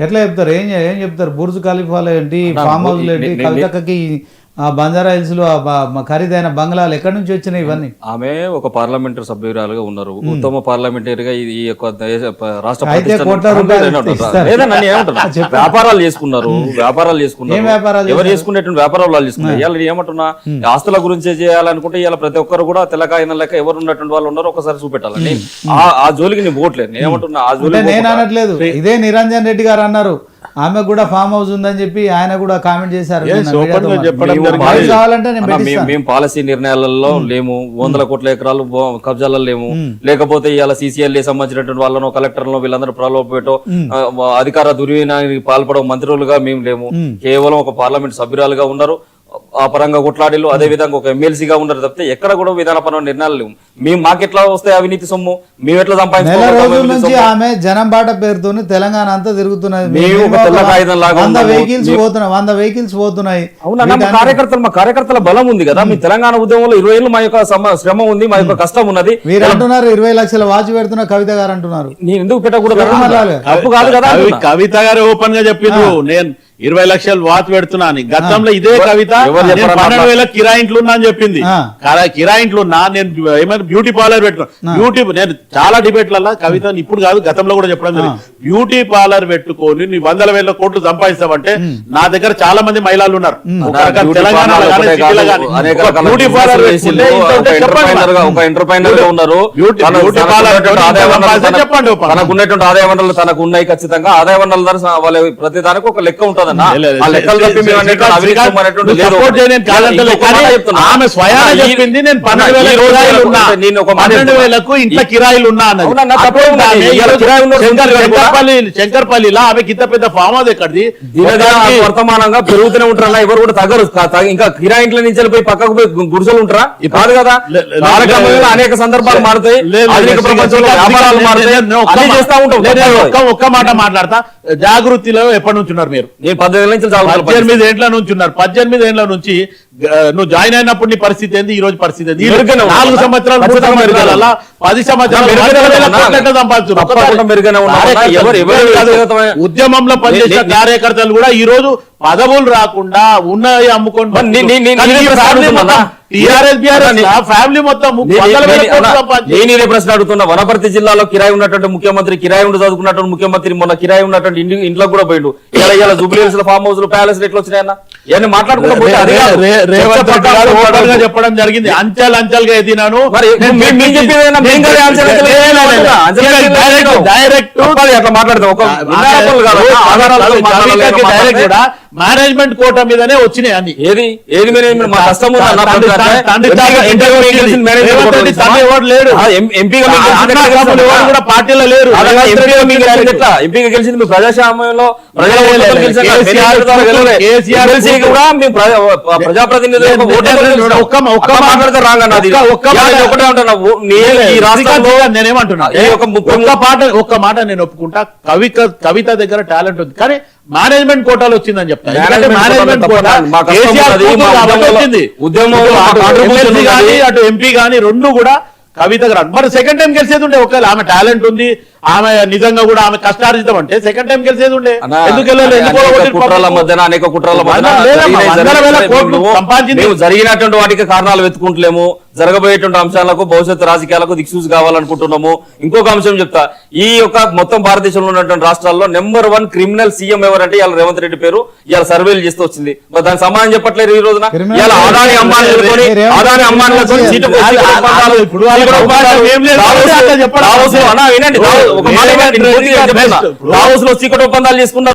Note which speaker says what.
Speaker 1: ఎట్లా చెప్తారు? ఏం ఏం చెప్తారు? బుర్జ్ ఖలీఫాలు ఏంటి? ఫామ్ హౌస్లు ఏంటి? కవితక్కకి ఆ బంజారా హిల్స్లో ఆ బ- మ- ఖరీదైన బంగ్లాలు ఎక్కడి నుంచి వచ్చినాయి ఇవన్నీ?
Speaker 2: ఆమె ఒక పార్లమెంటరీ సభ్యురాలుగా ఉన్నారు. ఉత్తమ పార్లమెంటరీగా ఈ యొక్క రాష్ట్ర? వ్యాపారాలు చేసుకున్నారు. వ్యాపారాలు చేసుకున్నారు. ఎవరు చేసుకునేటువంటి వ్యాపారాలు వాళ్ళు చేసుకున్నారు? ఇవాళ నేను ఏమంటున్నా? ఆస్తుల గురించి చేయాలనుకుంటే ఇవాళ ప్రతి ఒక్కరు కూడా తెల్లకాయన లెక్క ఎవరు ఉన్నటువంటి వాళ్ళు ఉన్నారు ఒకసారి చూపెట్టాలని ఆ జోలికి నేను పోవట్లేదు. నేను ఏమంటున్నా? ఆ జోలికి
Speaker 1: నేను అనట్లేదు. ఇదే నిరంజన్ రెడ్డి గారు అన్నారు. ఆమె కూడా ఫామ్ హౌస్ ఉందని చెప్పి ఆయన కూడా కామెంట్ చేశారు.
Speaker 2: మేము
Speaker 1: కావాలంటే
Speaker 2: పాలసీ నిర్ణయాలలో లేము. వందల కోట్ల ఎకరాలు కబ్జాలలో లేము. లేకపోతే ఇవాళ సీసీఎల్ సంబంధించినటువంటి వాళ్ళను కలెక్టర్లను వీళ్ళందరూ ప్రలోభపెట్టో అధికార దుర్వినియోగానికి పాల్పడే మంత్రులుగా మేము లేము. కేవలం ఒక పార్లమెంట్ సభ్యురాలుగా ఉన్నారు. ఆ పరంగా కొట్లాడిలు అదే విధంగా ఒక ఎమ్మెల్సీగా ఉన్నారు తప్పితే ఎక్కడ కూడా విధానపరమైన నిర్ణయాలు లేవు. మేము మాకెట్లా వస్తాయి అవినీతి సొమ్ము? మేము ఎట్లా సొమ్ము?
Speaker 1: ఆమె జనం బాట పేరుతోని తెలంగాణ అంతా తిరుగుతున్నది.
Speaker 2: మేము ఒక
Speaker 1: మినిమం
Speaker 2: తెల్ల కాగితం లాగా
Speaker 1: వంద. వెహికల్స్ పోతున్నాయి వంద వెహికల్స్ పోతున్నాయి.
Speaker 2: అవునన్నా మా కార్యకర్తలు మా కార్యకర్తల బలం ఉంది కదా. మీ తెలంగాణ ఉద్యమంలో ఇరవై ఏళ్ళు మా యొక్క శ్రమ ఉంది మా యొక్క కష్టం ఉన్నది.
Speaker 1: మీరు అంటున్నారు ఇరవై లక్షల వాచ్ పెడుతున్న కవిత గారు అంటున్నారు.
Speaker 2: నేను ఎందుకు పెట్టకూడదు. తప్పు కాదు కదా.
Speaker 3: కవిత గారు ఓపెన్గా చెప్పిండ్రు నేను ఇరవై లక్షలు పెడుతున్నా అని. గతంలో ఇదే కవిత పన్నెండు? వేల కిరాయింట్లు ఉన్నా అని చెప్పింది. కిరాయింట్లు ఉన్నా నేను ఏమైనా బ్యూటీ పార్లర్ పెట్టుకున్నా. బ్యూటీ నేను చాలా డిబేట్లలో కవిత ఇప్పుడు కాదు గతంలో కూడా చెప్పడం జరిగింది. బ్యూటీ పార్లర్ పెట్టుకొని నీ వందల వేల కోట్లు సంపాదిస్తావంటే నా దగ్గర చాలా మంది మహిళలు ఉన్నారు.
Speaker 2: బ్యూటీ పార్లర్
Speaker 3: చెప్పండి.
Speaker 2: ఆదాయ వనరులు తనకు- ఉన్నాయి ఖచ్చితంగా. ఆదాయ వనరుల ద్వారా ప్రతి దానికి ఒక లెక్క ఉంటుందన్న లెక్కలు తప్పి మేము అనేటువంటి.
Speaker 3: ఆమె స్వయాన చెప్పింది నేను పన్నెండు వేల కిరాయిలు ఉన్నా.
Speaker 2: నేను ఒక
Speaker 3: పన్నెండు. వేలకు ఇంట్లో ఉన్నా శంకర్పల్లి శంకర్పల్లిలో ఆమెకి ఇంత పెద్ద ఫామ్ హౌస్ ఎక్కడిది?
Speaker 2: వర్తమానంగా పెరుగుతూనే ఉంటారా ఎవరు కూడా తగ్గరు. ఇంకా కిరాయింట్ల నుంచి వెళ్ళిపోయి పక్కకు పోయి గుడిసెలు ఉంటారా? కాదు కదా. అనేక సందర్భాలు మారుతాయి. ఆధునిక ప్రపంచంలో వ్యాపారాలు మారుతాయి. చేస్తా ఉంటాం.
Speaker 3: ఒక్క మాట మాట్లాడతా. జాగృతిలో ఎప్పటి నుంచి ఉన్నారు మీరు?
Speaker 2: పద్దెనిమిది నుంచి
Speaker 3: పద్దెనిమిది ఏండ్ల నుంచి ఉన్నారు. పద్దెనిమిది ఏండ్ల నుంచి నువ్వు జాయిన్ అయినప్పుడు నీ పరిస్థితి ఏంది? ఈ రోజు పరిస్థితి ఏంది. నాలుగు సంవత్సరాలు పది సంవత్సరాలు. ఉద్యమంలో పనిచేసిన కార్యకర్తలు కూడా ఈ రోజు పదవులు రాకుండా ఉన్నాయి అమ్ముకొని
Speaker 2: మరి నీ- నీ- నీ-
Speaker 3: కానీ
Speaker 2: నీ
Speaker 3: ఈ
Speaker 2: ప్రశ్న
Speaker 3: ఫ్యామిలీ? మొత్తం టీఆర్ఎస్ బీఆర్ఎస్ ఫ్యామిలీ
Speaker 2: నేను- నేను-. నేను ఇదే ప్రశ్న అడుగుతున్నా. వనపర్తి జిల్లాలో కిరాయి ఉన్నటువంటి ముఖ్యమంత్రి కిరాయి ఉండి చదువుకున్నటువంటి ముఖ్యమంత్రి మొన్న కిరాయి ఉన్నటువంటి ఇంటి ఇంట్లో కూడా పోయిండు. ఇలా ఇలా జూబ్లీహిల్స్ ఫామ్ హౌస్ ప్యాలెస్ ఎట్లా వచ్చినాయన్న ఇవన్నీ మాట్లాడుకుంటూ
Speaker 3: చెప్పడం జరిగింది. అంచెలు అంచెలుగా ఎదినాను. నేను లే- లే- లే- లే. డైరెక్ట్
Speaker 2: అట్లా మాట్లాడతాం. ఒక
Speaker 3: డైరెక్ట్ మేనేజ్మెంట్ కోట మీదనే వచ్చినాయి అన్ని.
Speaker 2: ఏది? ఏది మేనేజ్మెంట్ మా కష్టం
Speaker 3: ఎవరు?
Speaker 2: ఎం- ఎంపీగా
Speaker 3: ఎవరు? కూడా పార్టీలో లేరు.
Speaker 2: ఎంపీగా గెలిచింది మీ ప్రజాస్వామ్యంలో.
Speaker 3: ఒక్క- మాట- నేనేమంటున్నా. ఒక్క పాట ఒక్క మాట నేను ఒప్పుకుంటా. కవిత కవిత దగ్గర టాలెంట్ ఉంది. కానీ మేనేజ్మెంట్ కోటాలు వచ్చిందని చెప్తా. ఎందుకంటే
Speaker 2: మేనేజ్మెంట్
Speaker 3: మేనేజ్మెంట్
Speaker 2: కోటాలు
Speaker 3: కోటా
Speaker 2: తప్ప మా కష్టం
Speaker 3: కేసీఆర్
Speaker 2: ఉన్నది,
Speaker 3: కూతురు
Speaker 2: మా
Speaker 3: కాబట్టి
Speaker 2: ఉద్యమంలో-
Speaker 3: వచ్చింది.
Speaker 2: ఉద్యమంలో
Speaker 3: ఇటు
Speaker 2: మా
Speaker 3: అటు ఎంపీ కానీ రెండు కూడా కవిత గారు మరి సెకండ్ టైం గెలిచేది ఉండే ఒకవేళ ఆమె టాలెంట్ ఉంది ఆమె నిజంగా కూడా ఆమె కష్టార్జితం అంటే సెకండ్ టైం గెలిచేది ఉండే. ఎందుకు
Speaker 2: కుట్రల
Speaker 3: పాపం?
Speaker 2: మధ్యన అనేక కుట్రల మధ్యన జరిగినటువంటి వాటికి కారణాలు వెతుకుంటలేము జరగబోయేటువంటి అంశాలకు భవిష్యత్తు రాజకీయాలకు దిక్సూచి కావాలనుకుంటున్నాము. ఇంకొక అంశం చెప్తా. ఈ యొక్క మొత్తం భారతదేశంలో ఉన్నటువంటి రాష్ట్రాల్లో నెంబర్ వన్ క్రిమినల్ సీఎం ఎవరంటే ఇవాళ రేవంత్ రెడ్డి పేరు. ఇవాళ సర్వేలు చేస్తూ వచ్చింది. మరి దానికి సమాధానం చెప్పట్లేరు ఈ రోజున. ఇవాళ ఆదాని సీటు వినండి ఒక మాట. దావోస్లో సీకట్ ఒప్పందాలు చేసుకున్నారు